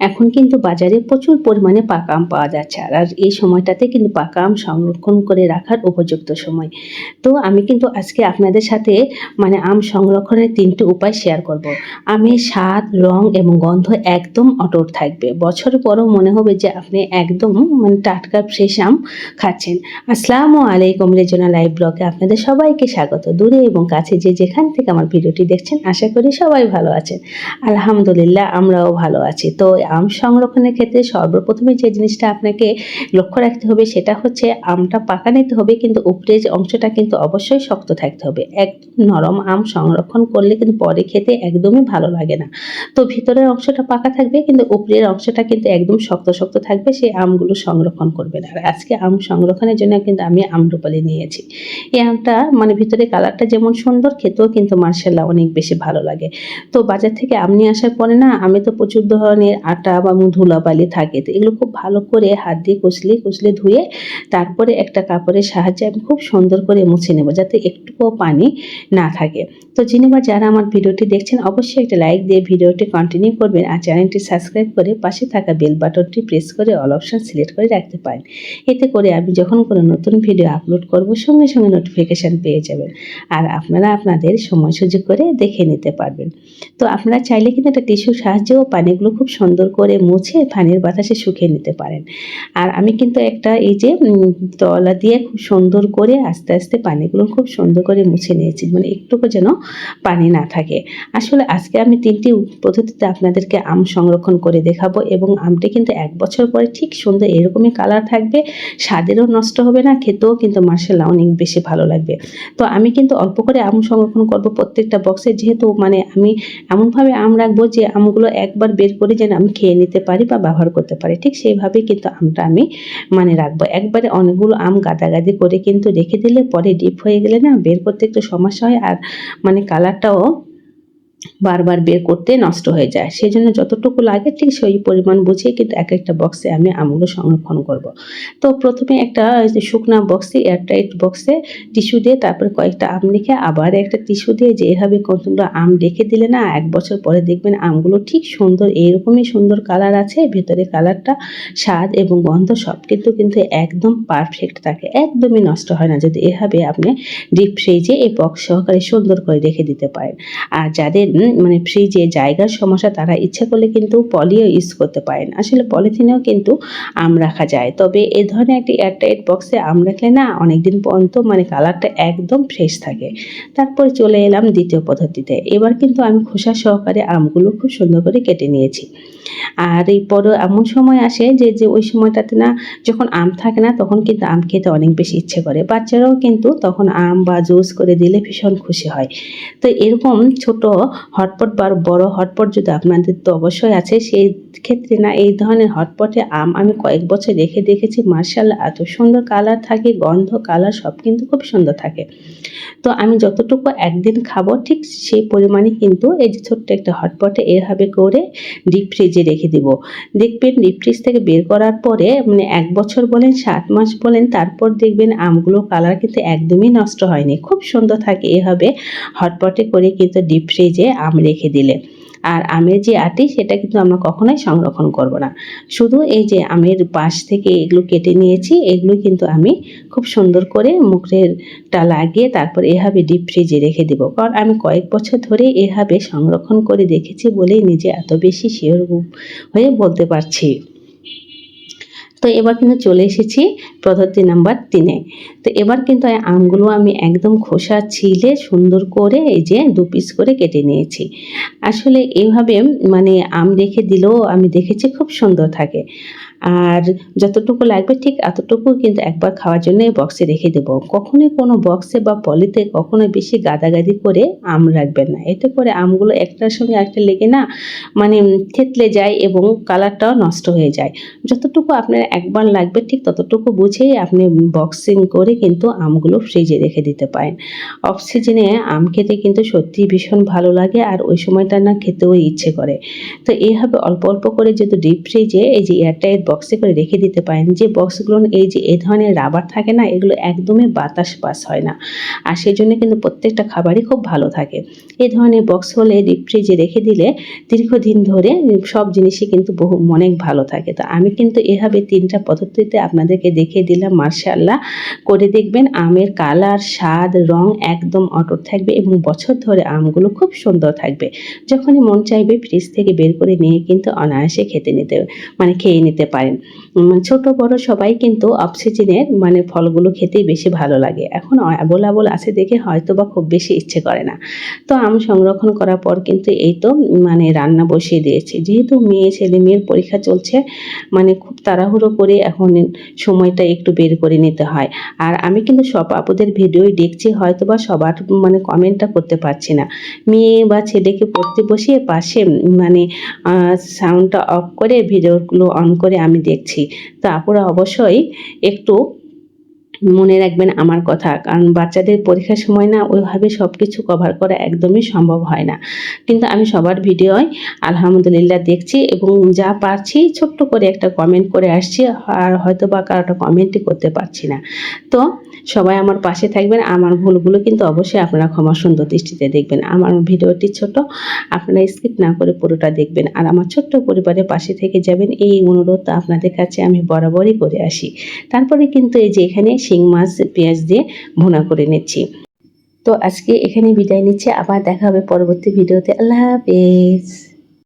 এখন কিন্তু বাজারে প্রচুর পরিমাণে পাকা আম পাওয়া যাচ্ছে। আর এই সময়টাতে কিন্তু পাকা আম সংরক্ষণ করে রাখার উপযুক্ত সময়। তো আমি কিন্তু আজকে আপনাদের সাথে মানে আম সংরক্ষণের তিনটি উপায় শেয়ার করব। আমের স্বাদ, রং এবং গন্ধ একদম অটুট থাকবে। বছর পরও মনে হবে যে আপনি একদম মানে টাটকা ফ্রেশ আম খাচ্ছেন। আসসালামু আলাইকুম রেজনা লাইভ ব্লগে আপনাদের সবাইকে স্বাগত। দূরে এবং কাছে যে যেখান থেকে আমার ভিডিওটি দেখছেন, আশা করি সবাই ভালো আছেন। আলহামদুলিল্লাহ, আমরাও ভালো আছি। তো আম সংরক্ষণের ক্ষেত্রে সর্বপ্রথমে যে জিনিসটা আপনাকে লক্ষ্য রাখতে হবে সেটা হচ্ছে আমটা পাকা নিতে হবে, কিন্তু উপরে যে অংশটা কিন্তু অবশ্যই শক্ত থাকতে হবে। একদম নরম আম সংরক্ষণ করলে কিন্তু পরে খেতে একদমই ভালো লাগে না। তো ভিতরের অংশটা পাকা থাকবে, কিন্তু উপরের অংশটা কিন্তু একদম শক্ত শক্ত থাকবে, সেই আমগুলো সংরক্ষণ করবেন আর আজকে আম সংরক্ষণের জন্য কিন্তু আমি আমরুপালি নিয়েছি। এই আমটা মানে ভিতরে কালারটা যেমন সুন্দর, খেতেও কিন্তু মার্শাল্লাহ অনেক বেশি ভালো লাগে। তো বাজার থেকে আম নিয়ে আসার পরে না, আমি তো প্রচুর ধরনের বা ধুলাবালি থাকে। তো এগুলো খুব ভালো করে হাত দিয়ে কুচলে কুচলে ধুয়ে তারপরে একটা কাপড়ের সাহায্যে আমি খুব সুন্দর করে মুছে নেব যাতে একটুকুও পানি না থাকে। তো যিনি বা যারা আমার ভিডিওটি দেখছেন, অবশ্যই একটা লাইক দিয়ে ভিডিওটি কন্টিনিউ করবেন আর চ্যানেলটি সাবস্ক্রাইব করে পাশে থাকা বেল বাটনটি প্রেস করে অল অপশন সিলেক্ট করে রাখতে পারেন। এতে করে আমি যখন কোনো নতুন ভিডিও আপলোড করব, সঙ্গে সঙ্গে নোটিফিকেশান পেয়ে যাবেন আর আপনারা আপনাদের সময় সুযোগ করে দেখে নিতে পারবেন। তো আপনারা চাইলে কিন্তু একটা টিস্যুর সাহায্যেও পানিগুলো খুব সুন্দর করে মুছে পানির বাতাসে শুকিয়ে নিতে পারেন। আর আমি কিন্তু একটা এই যে তলা দিয়ে খুব সুন্দর করে আস্তে আস্তে পানিগুলো খুব সুন্দর করে মুছে নিয়েছি। মানে একটুকু যেন পানি না থাকে। আসলে আজকে আমি তিনটি পদ্ধতিতে আপনাদেরকে আম সংরক্ষণ করে দেখাবো এবং আমটি কিন্তু এক বছর পরে ঠিক সুন্দর এরকমই কালার থাকবে। স্বাদেরও নষ্ট হবে না, খেতেও কিন্তু মার্শাল্লাহ অনেক বেশি ভালো লাগবে। তো আমি কিন্তু অল্প করে আম সংরক্ষণ করব প্রত্যেকটা বক্সে যেহেতু মানে আমি এমনভাবে আম রাখব যে আমগুলো একবার বের করে যেন আমি খেয়ে নিতে পারি বা ব্যবহার করতে পারি, ঠিক সেইভাবেই কিন্তু আমটা আমি মানে রাখব। একবারে অনেকগুলো আম গাদাগাদি করে কিন্তু রেখে দিলে পরে ডিপ হয়ে গেলে না বের করতে একটু সমস্যা হয় আর মানে কালারটাও বারবার বের করতে নষ্ট হয়ে যায়। সেই জন্য যতটুকু লাগে ঠিক সেই পরিমাণ বুঝিয়ে কিন্তু এক একটা বক্সে আমি আমগুলো সংরক্ষণ করব। তো প্রথমে একটা শুকনা বক্সে এয়ারটাইট বক্সে টিস্যু দিয়ে তারপরে কয়েকটা আম রেখে আবার একটা টিস্যু দিয়ে যেভাবে কতগুলো আম রেখে দিলে না, এক বছর পরে দেখবেন আমগুলো ঠিক সুন্দর এইরকমই সুন্দর কালার আছে, ভেতরে কালারটা স্বাদ এবং গন্ধ সব কিন্তু কিন্তু একদম পারফেক্ট থাকে, একদমই নষ্ট হয় না। যদি এভাবে আপনি ডিপ ফ্রিজে এই বক্স সহকারে সুন্দর করে রেখে দিতে পারেন। আর যাদের মানে ফ্রিজে জায়গার সমস্যা, তারা ইচ্ছে করলে কিন্তু পলিও ইউজ করতে পারেন। আসলে পলিথিনেও কিন্তু আম রাখা যায়। তবে এ ধরনের একটি এয়ারটাইট বক্সে আম রাখলে না অনেকদিন পর্যন্ত মানে কালারটা একদম ফ্রেশ থাকে। তারপর চলে এলাম দ্বিতীয় পদ্ধতিতে। এবার কিন্তু আমি খোসা সহকারে আমগুলো খুব সুন্দর করে কেটে নিয়েছি। আর এই পরে এমন সময় আসে যে যে ওই সময়টাতে না যখন আম থাকে না, তখন কিন্তু আম খেতে অনেক বেশি ইচ্ছে করে। বাচ্চারাও কিন্তু তখন আম বা জুস করে দিলে ভীষণ খুশি হয়। তো এরকম ছোট হটপট বা বড় হটপট যদি আপনাদের তো অবশ্যই আছে, সেই ক্ষেত্রে না এই ধরনের হটপটে আম আমি কয়েক বছর রেখে দেখেছি। মার্শাল্লাহ এত সুন্দর কালার থাকে, গন্ধ, কালার সব কিন্তু খুব সুন্দর থাকে। তো আমি যতটুকু একদিন খাব, ঠিক সেই পরিমাণে কিন্তু এই যে ছোট্ট একটা হটপটে এভাবে করে ডিপ ফ্রিজে রেখে দিব। দেখবেন ডিপ ফ্রিজ থেকে বের করার পরে মানে এক বছর বলেন, সাত মাস বলেন, তারপর দেখবেন আমগুলো কালার কিন্তু একদমই নষ্ট হয়নি। খুব সুন্দর থাকে এভাবে। হটপটে করে কিন্তু ডিপ ফ্রিজে আম রেখে দিলে। আর আমের যে আটি, সেটা কিন্তু আমরা কখনোই সংরক্ষণ করব না। শুধু এই যে আমের পাশ থেকে এগুলো কেটে নিয়েছি, এগুলো কিন্তু আমি খুব সুন্দর করে মুখেরটা লাগিয়ে তারপর এভাবে ডিপ ফ্রিজে রেখে দেবো। কারণ আমি কয়েক বছর ধরে এভাবে সংরক্ষণ করে দেখেছি বলেই নিজে এত বেশি শিওর হয়ে বলতে পারছি। তো এবার কিন্তু চলে এসেছি পদ্ধতি নাম্বার তিনে। তো এবার কিন্তু আমগুলো আমি একদম খোসা ছিলে সুন্দর করে এই যে দু পিস করে কেটে নিয়েছি। আসলে এইভাবে মানে আম রেখে দিলেও আমি দেখেছি খুব সুন্দর থাকে। আর যতটুকু লাগবে ঠিক এতটুকু কিন্তু একবার খাওয়ার জন্য এই বক্সে রেখে দেবো। কখনোই কোনো বক্সে বা পলিতে কখনো বেশি গাদাগাদি করে আম রাখবেন না। এতে করে আমগুলো একটার সঙ্গে একটা লেগে না মানে থেতলে যায় এবং কালারটাও নষ্ট হয়ে যায়। যতটুকু আপনার একবার লাগবে ঠিক ততটুকু বুঝেই আপনি বক্সিং করে কিন্তু আমগুলো ফ্রিজে রেখে দিতে পারেন। অফ সিজনে আম খেতে কিন্তু সত্যিই ভীষণ ভালো লাগে আর ওই সময়টা না খেতেও ইচ্ছে করে। তো এইভাবে অল্প অল্প করে যেহেতু ডিপ ফ্রিজে এই যে এয়ারটাইট বক্সে করে রেখে দিতে পারেন। যে বক্সগুলো এই যে, এই ধরনের রাবার থাকে না, এগুলো একদমই বাতাস পাস হয় না। আর সেই জন্য কিন্তু প্রত্যেকটা খাবারই খুব ভালো থাকে। এই ধরনের বক্স হলে ডিপ ফ্রিজে রেখে দিলে দীর্ঘদিন ধরে সব জিনিসই কিন্তু বহু অনেক ভালো থাকে। তো আমি কিন্তু এভাবে তিনটা পদ্ধতিতে আপনাদেরকে দেখিয়ে দিলাম মার্শাল্লাহ করে দেখবেন আমের কালার, স্বাদ, রং একদম অটুট থাকবে এবং বছর ধরে আমগুলো খুব সুন্দর থাকবে। যখনই মন চাইবে ফ্রিজ থেকে বের করে নিয়ে কিন্তু অনায়াসে খেতে নিতে মানে খেয়ে নিতে পারেন। ছোট, বড় সবাই কিন্তু অফ সিজনের মানে ফলগুলো খেতেই বেশি ভালো লাগে। এখন অ্যাবল আবল আছে দেখে হয়তো বা খুব বেশি ইচ্ছে করে না। তো আম সংরক্ষণ করার পর কিন্তু এই তো মানে রান্না বসিয়ে দিয়েছি। যেহেতু মেয়ে, ছেলে মেয়ের পরীক্ষা চলছে মানে খুব তাড়াহুড়ো করে এখন সময়টা একটু বের করে নিতে হয়। আর আমি কিন্তু সব আপুদের ভিডিওই দেখছি হয়তো বা সবার মানে কমেন্টটা করতে পারছি না। মেয়ে বা ছেলেকে পড়তে বসিয়ে পাশে মানে সাউন্ডটা অফ করে ভিডিওগুলো অন করে আমি দেখছি। তো আপুরা অবশ্যই একটু মনে রাখবেন আমার কথা। কারণ বাচ্চাদের পরীক্ষার সময় না ওইভাবে সব কিছু কভার করা একদমই সম্ভব হয় না। কিন্তু আমি সবার ভিডিওয় আলহামদুলিল্লাহ দেখছি এবং যা পারছি ছোট্ট করে একটা কমেন্ট করে আসছি, আর হয়তো বা কারোটা কমেন্টই করতে পারছি না। তো সবাই আমার পাশে থাকবেন। আমার ভুলগুলো কিন্তু অবশ্যই আপনারা ক্ষমা সুন্দর দৃষ্টিতে দেখবেন। আমার ভিডিওটি ছোট, আপনারা স্কিপ না করে পুরোটা দেখবেন। আর আমার ছোট্ট পরিবারের পাশে থেকে যাবেন। এই অনুরোধ আপনাদের কাছে আমি বরাবরই করে আসি। তারপরে কিন্তু এই যে এখানে শিং মাছ, পেঁয়াজ দিয়ে ভুনা করে নিচ্ছি। তো আজকে এখানে বিদায় নিচ্ছে। আবার দেখা হবে পরবর্তী ভিডিওতে। আল্লাহ হাফেজ।